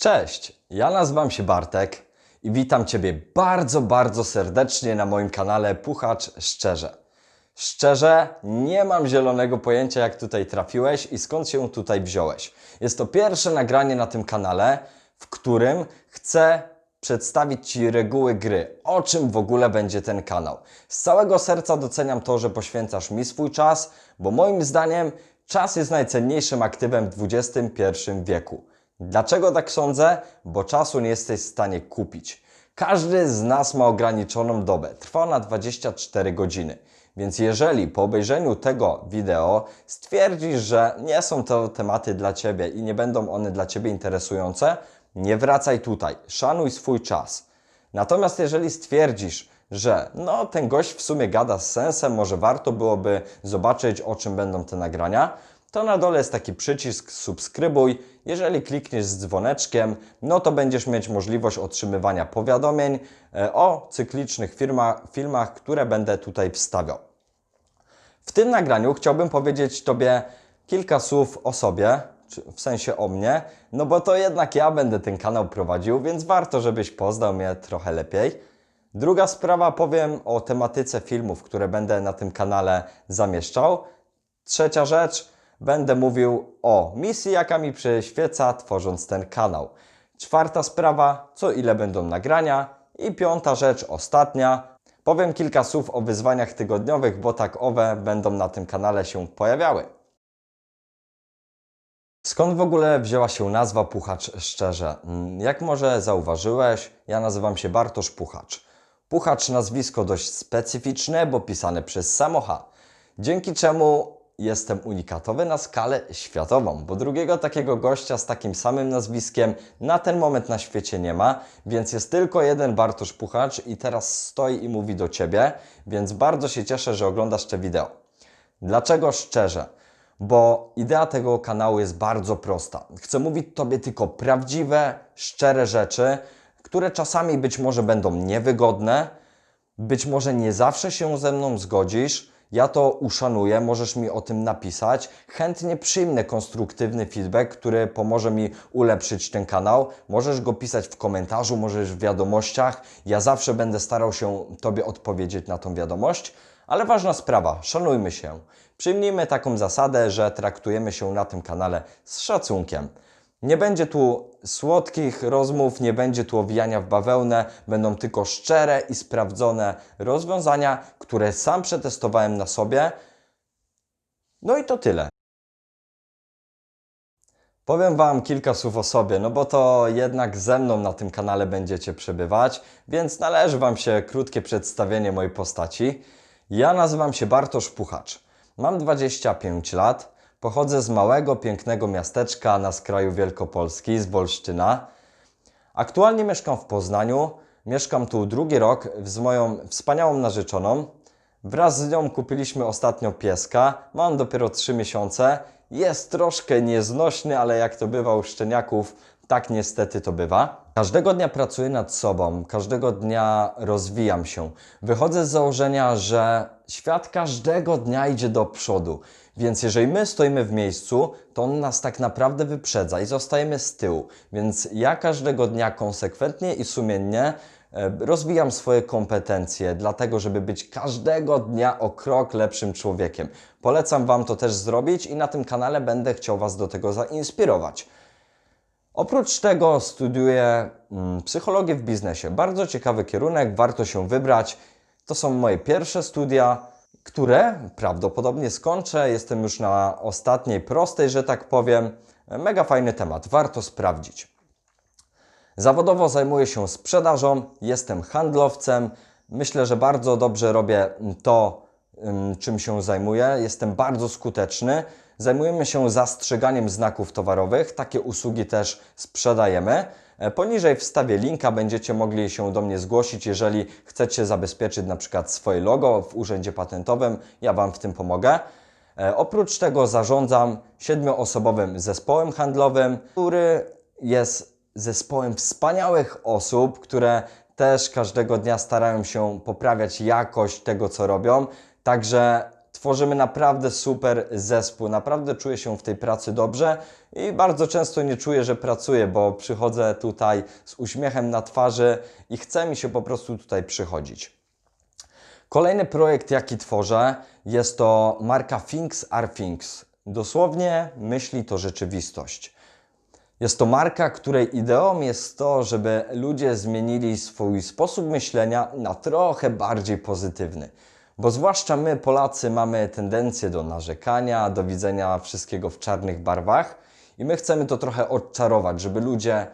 Cześć, ja nazywam się Bartek i witam Ciebie bardzo, bardzo serdecznie na moim kanale Puchacz Szczerze. Szczerze, nie mam zielonego pojęcia, jak tutaj trafiłeś i skąd się tutaj wziąłeś. Jest to pierwsze nagranie na tym kanale, w którym chcę przedstawić Ci reguły gry, o czym w ogóle będzie ten kanał. Z całego serca doceniam to, że poświęcasz mi swój czas, bo moim zdaniem czas jest najcenniejszym aktywem w XXI wieku. Dlaczego tak sądzę? Bo czasu nie jesteś w stanie kupić. Każdy z nas ma ograniczoną dobę. Trwa ona 24 godziny. Więc jeżeli po obejrzeniu tego wideo stwierdzisz, że nie są to tematy dla Ciebie i nie będą one dla Ciebie interesujące, nie wracaj tutaj. Szanuj swój czas. Natomiast jeżeli stwierdzisz, że no ten gość w sumie gada z sensem, może warto byłoby zobaczyć o czym będą te nagrania, to na dole jest taki przycisk subskrybuj. Jeżeli klikniesz z dzwoneczkiem, no to będziesz mieć możliwość otrzymywania powiadomień e, o cyklicznych firma, filmach, które będę tutaj wstawiał. W tym nagraniu chciałbym powiedzieć Tobie kilka słów o sobie, w sensie o mnie, no bo to jednak ja będę ten kanał prowadził, więc warto, żebyś poznał mnie trochę lepiej. Druga sprawa, powiem o tematyce filmów, które będę na tym kanale zamieszczał. Trzecia rzecz, będę mówił o misji, jaka mi przyświeca, tworząc ten kanał. Czwarta sprawa, co ile będą nagrania. I piąta rzecz, ostatnia, powiem kilka słów o wyzwaniach tygodniowych, bo tak owe będą na tym kanale się pojawiały. Skąd w ogóle wzięła się nazwa Puchacz Szczerze? Mm, Jak może zauważyłeś, ja nazywam się Bartosz Puchacz. Puchacz nazwisko dość specyficzne, bo pisane przez samo H. Dzięki czemu jestem unikatowy na skalę światową, bo drugiego takiego gościa z takim samym nazwiskiem na ten moment na świecie nie ma, więc jest tylko jeden Bartosz Puchacz i teraz stoi i mówi do Ciebie, więc bardzo się cieszę, że oglądasz te wideo. Dlaczego szczerze? Bo idea tego kanału jest bardzo prosta. Chcę mówić Tobie tylko prawdziwe, szczere rzeczy, które czasami być może będą niewygodne, być może nie zawsze się ze mną zgodzisz. Ja to uszanuję, możesz mi o tym napisać. Chętnie przyjmę konstruktywny feedback, który pomoże mi ulepszyć ten kanał. Możesz go pisać w komentarzu, możesz w wiadomościach. Ja zawsze będę starał się Tobie odpowiedzieć na tą wiadomość. Ale ważna sprawa, szanujmy się. Przyjmijmy taką zasadę, że traktujemy się na tym kanale z szacunkiem. Nie będzie tu słodkich rozmów, nie będzie tu owijania w bawełnę, będą tylko szczere i sprawdzone rozwiązania, które sam przetestowałem na sobie. No i to tyle. Powiem Wam kilka słów o sobie, no bo to jednak ze mną na tym kanale będziecie przebywać, więc należy Wam się krótkie przedstawienie mojej postaci. Ja nazywam się Bartosz Puchacz. Mam 25 lat, pochodzę z małego, pięknego miasteczka na skraju Wielkopolski, z Wolsztyna. Aktualnie mieszkam w Poznaniu. Mieszkam tu drugi rok z moją wspaniałą narzeczoną. Wraz z nią kupiliśmy ostatnio pieska. Mam dopiero 3 miesiące. Jest troszkę nieznośny, ale jak to bywa u szczeniaków, tak niestety to bywa. Każdego dnia pracuję nad sobą, każdego dnia rozwijam się. Wychodzę z założenia, że świat każdego dnia idzie do przodu. Więc jeżeli my stoimy w miejscu, to on nas tak naprawdę wyprzedza i zostajemy z tyłu. Więc ja każdego dnia konsekwentnie i sumiennie e, rozwijam swoje kompetencje, dlatego żeby być każdego dnia o krok lepszym człowiekiem. Polecam Wam to też zrobić i na tym kanale będę chciał Was do tego zainspirować. Oprócz tego studiuję mm, psychologię w biznesie. Bardzo ciekawy kierunek, warto się wybrać. To są moje pierwsze studia, które prawdopodobnie skończę. Jestem już na ostatniej prostej, że tak powiem. Mega fajny temat, warto sprawdzić. Zawodowo zajmuję się sprzedażą, jestem handlowcem. Myślę, że bardzo dobrze robię to, ym, czym się zajmuję. Jestem bardzo skuteczny. Zajmujemy się zastrzeganiem znaków towarowych. Takie usługi też sprzedajemy. E, Poniżej wstawię linka, będziecie mogli się do mnie zgłosić, jeżeli chcecie zabezpieczyć na przykład swoje logo w urzędzie patentowym. Ja Wam w tym pomogę. E, Oprócz tego zarządzam siedmioosobowym zespołem handlowym, który jest zespołem wspaniałych osób, które też każdego dnia starają się poprawiać jakość tego, co robią. Także tworzymy naprawdę super zespół. Naprawdę czuję się w tej pracy dobrze i bardzo często nie czuję, że pracuję, bo przychodzę tutaj z uśmiechem na twarzy i chce mi się po prostu tutaj przychodzić. Kolejny projekt, jaki tworzę, jest to marka Things are Things. Dosłownie myśli to rzeczywistość. Jest to marka, której ideą jest to, żeby ludzie zmienili swój sposób myślenia na trochę bardziej pozytywny. Bo zwłaszcza my, Polacy, mamy tendencję do narzekania, do widzenia wszystkiego w czarnych barwach i my chcemy to trochę odczarować, żeby ludzie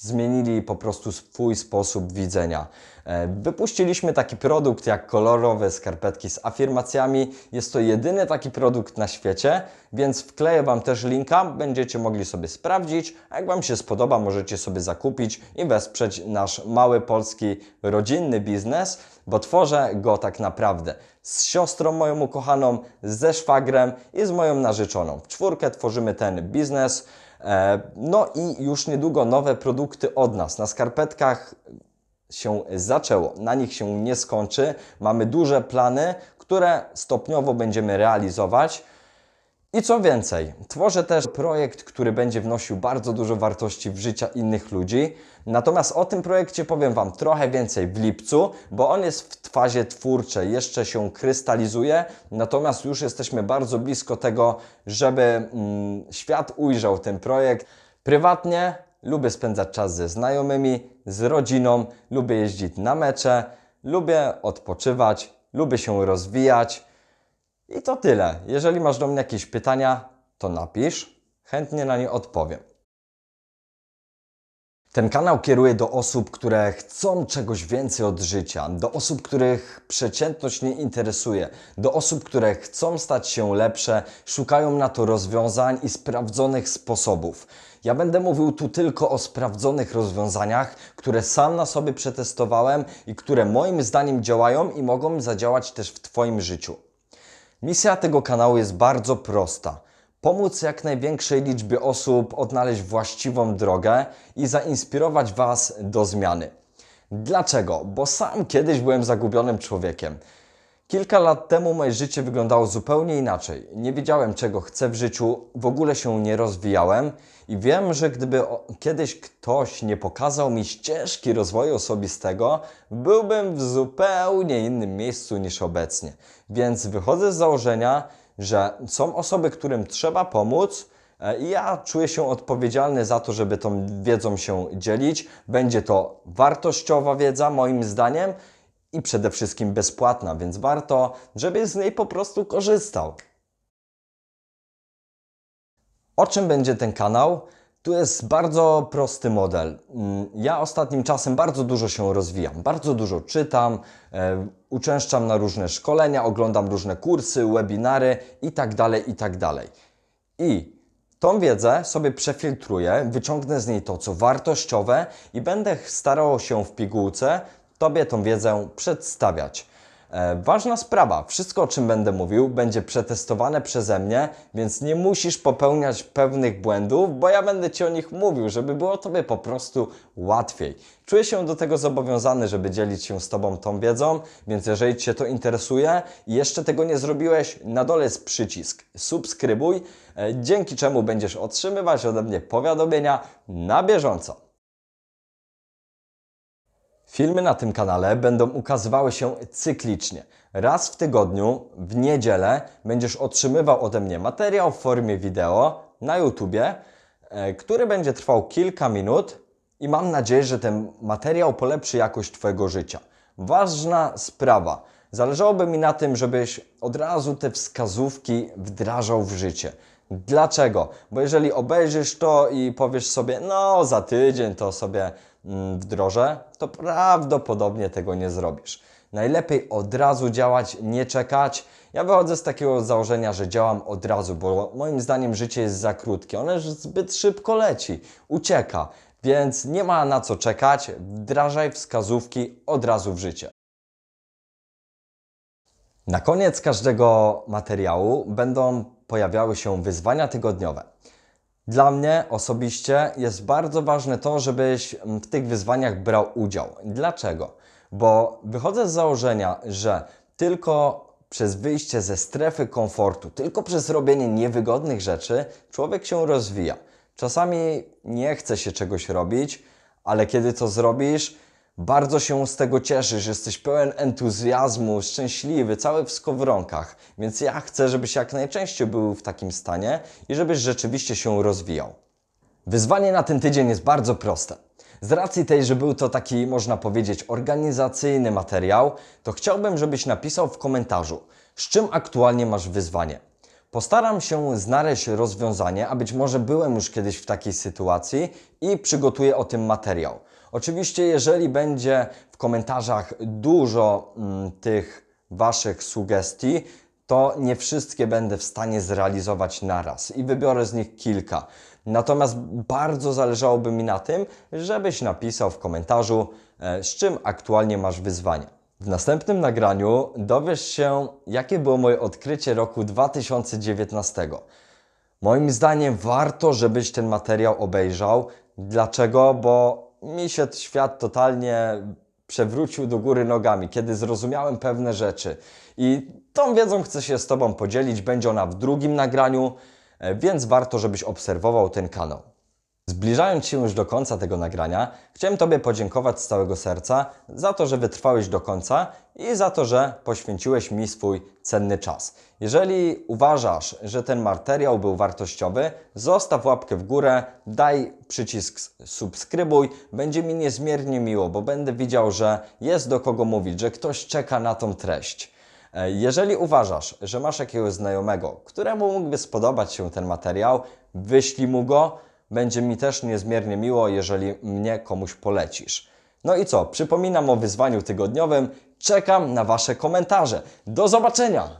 zmienili po prostu swój sposób widzenia. E, Wypuściliśmy taki produkt jak kolorowe skarpetki z afirmacjami. Jest to jedyny taki produkt na świecie, więc wkleję Wam też linka, będziecie mogli sobie sprawdzić, a jak Wam się spodoba, możecie sobie zakupić i wesprzeć nasz mały polski rodzinny biznes, bo tworzę go tak naprawdę z siostrą moją ukochaną, ze szwagrem i z moją narzeczoną. W czwórkę tworzymy ten biznes. E, No i już niedługo nowe produkty od nas. Na skarpetkach się zaczęło, na nich się nie skończy. Mamy duże plany, które stopniowo będziemy realizować. I co więcej, tworzę też projekt, który będzie wnosił bardzo dużo wartości w życia innych ludzi. Natomiast o tym projekcie powiem Wam trochę więcej w lipcu, bo on jest w fazie twórczej, jeszcze się krystalizuje. Natomiast już jesteśmy bardzo blisko tego, żeby mm, świat ujrzał ten projekt. Prywatnie lubię spędzać czas ze znajomymi, z rodziną, lubię jeździć na mecze, lubię odpoczywać, lubię się rozwijać. I to tyle. Jeżeli masz do mnie jakieś pytania, to napisz. Chętnie na nie odpowiem. Ten kanał kieruję do osób, które chcą czegoś więcej od życia, do osób, których przeciętność nie interesuje, do osób, które chcą stać się lepsze, szukają na to rozwiązań i sprawdzonych sposobów. Ja będę mówił tu tylko o sprawdzonych rozwiązaniach, które sam na sobie przetestowałem i które moim zdaniem działają i mogą zadziałać też w Twoim życiu. Misja tego kanału jest bardzo prosta. Pomóc jak największej liczbie osób odnaleźć właściwą drogę i zainspirować Was do zmiany. Dlaczego? Bo sam kiedyś byłem zagubionym człowiekiem. Kilka lat temu moje życie wyglądało zupełnie inaczej. Nie wiedziałem, czego chcę w życiu, w ogóle się nie rozwijałem i wiem, że gdyby kiedyś ktoś nie pokazał mi ścieżki rozwoju osobistego, byłbym w zupełnie innym miejscu niż obecnie. Więc wychodzę z założenia, że są osoby, którym trzeba pomóc, E, I ja czuję się odpowiedzialny za to, żeby tą wiedzą się dzielić. Będzie to wartościowa wiedza, moim zdaniem, i przede wszystkim bezpłatna, więc warto, żeby z niej po prostu korzystał. O czym będzie ten kanał? Tu jest bardzo prosty model. Mm, Ja ostatnim czasem bardzo dużo się rozwijam, bardzo dużo czytam, e, uczęszczam na różne szkolenia, oglądam różne kursy, webinary itd., itd. I tą wiedzę sobie przefiltruję, wyciągnę z niej to, co wartościowe i będę starał się w pigułce Tobie tą wiedzę przedstawiać. E, ważna sprawa, wszystko o czym będę mówił będzie przetestowane przeze mnie, więc nie musisz popełniać pewnych błędów, bo ja będę Ci o nich mówił, żeby było Tobie po prostu łatwiej. Czuję się do tego zobowiązany, żeby dzielić się z Tobą tą wiedzą, więc jeżeli Cię to interesuje i jeszcze tego nie zrobiłeś, na dole jest przycisk subskrybuj, e, dzięki czemu będziesz otrzymywać ode mnie powiadomienia na bieżąco. Filmy na tym kanale będą ukazywały się cyklicznie. Raz w tygodniu, w niedzielę, będziesz otrzymywał ode mnie materiał w formie wideo na YouTubie, e, który będzie trwał kilka minut i mam nadzieję, że ten materiał polepszy jakość Twojego życia. Ważna sprawa. Zależałoby mi na tym, żebyś od razu te wskazówki wdrażał w życie. Dlaczego? Bo jeżeli obejrzysz to i powiesz sobie, no za tydzień to sobie wdrożę, to prawdopodobnie tego nie zrobisz. Najlepiej od razu działać, nie czekać. Ja wychodzę z takiego założenia, że działam od razu, bo moim zdaniem życie jest za krótkie. Ono już zbyt szybko leci, ucieka, więc nie ma na co czekać. Wdrażaj wskazówki od razu w życie. Na koniec każdego materiału będą pojawiały się wyzwania tygodniowe. Dla mnie osobiście jest bardzo ważne to, żebyś mm, w tych wyzwaniach brał udział. Dlaczego? Bo wychodzę z założenia, że tylko przez wyjście ze strefy komfortu, tylko przez robienie niewygodnych rzeczy, człowiek się rozwija. Czasami nie chce się czegoś robić, ale kiedy to zrobisz, bardzo się z tego cieszysz, jesteś pełen entuzjazmu, szczęśliwy, cały w skowronkach. Więc ja chcę, żebyś jak najczęściej był w takim stanie i żebyś rzeczywiście się rozwijał. Wyzwanie na ten tydzień jest bardzo proste. Z racji tej, że był to taki, można powiedzieć, organizacyjny materiał, to chciałbym, żebyś napisał w komentarzu, z czym aktualnie masz wyzwanie. Postaram się znaleźć rozwiązanie, a być może byłem już kiedyś w takiej sytuacji i przygotuję o tym materiał. Oczywiście, jeżeli będzie w komentarzach dużo mm, tych Waszych sugestii, to nie wszystkie będę w stanie zrealizować naraz i wybiorę z nich kilka. Natomiast bardzo zależałoby mi na tym, żebyś napisał w komentarzu, e, z czym aktualnie masz wyzwanie. W następnym nagraniu dowiesz się, jakie było moje odkrycie roku 2019. Moim zdaniem warto, żebyś ten materiał obejrzał. Dlaczego? Bo mi się świat totalnie przewrócił do góry nogami, kiedy zrozumiałem pewne rzeczy. I tą wiedzą chcę się z Tobą podzielić. Będzie ona w drugim nagraniu, e, więc warto, żebyś obserwował ten kanał. Zbliżając się już do końca tego nagrania, chciałem Tobie podziękować z całego serca za to, że wytrwałeś do końca i za to, że poświęciłeś mi swój cenny czas. Jeżeli uważasz, że ten materiał był wartościowy, zostaw łapkę w górę, daj przycisk subskrybuj, będzie mi niezmiernie miło, bo będę widział, że jest do kogo mówić, że ktoś czeka na tą treść. Jeżeli uważasz, że masz jakiegoś znajomego, któremu mógłby spodobać się ten materiał, wyślij mu go. Będzie mi też niezmiernie miło, jeżeli mnie komuś polecisz. No i co? Przypominam o wyzwaniu tygodniowym. Czekam na Wasze komentarze. Do zobaczenia!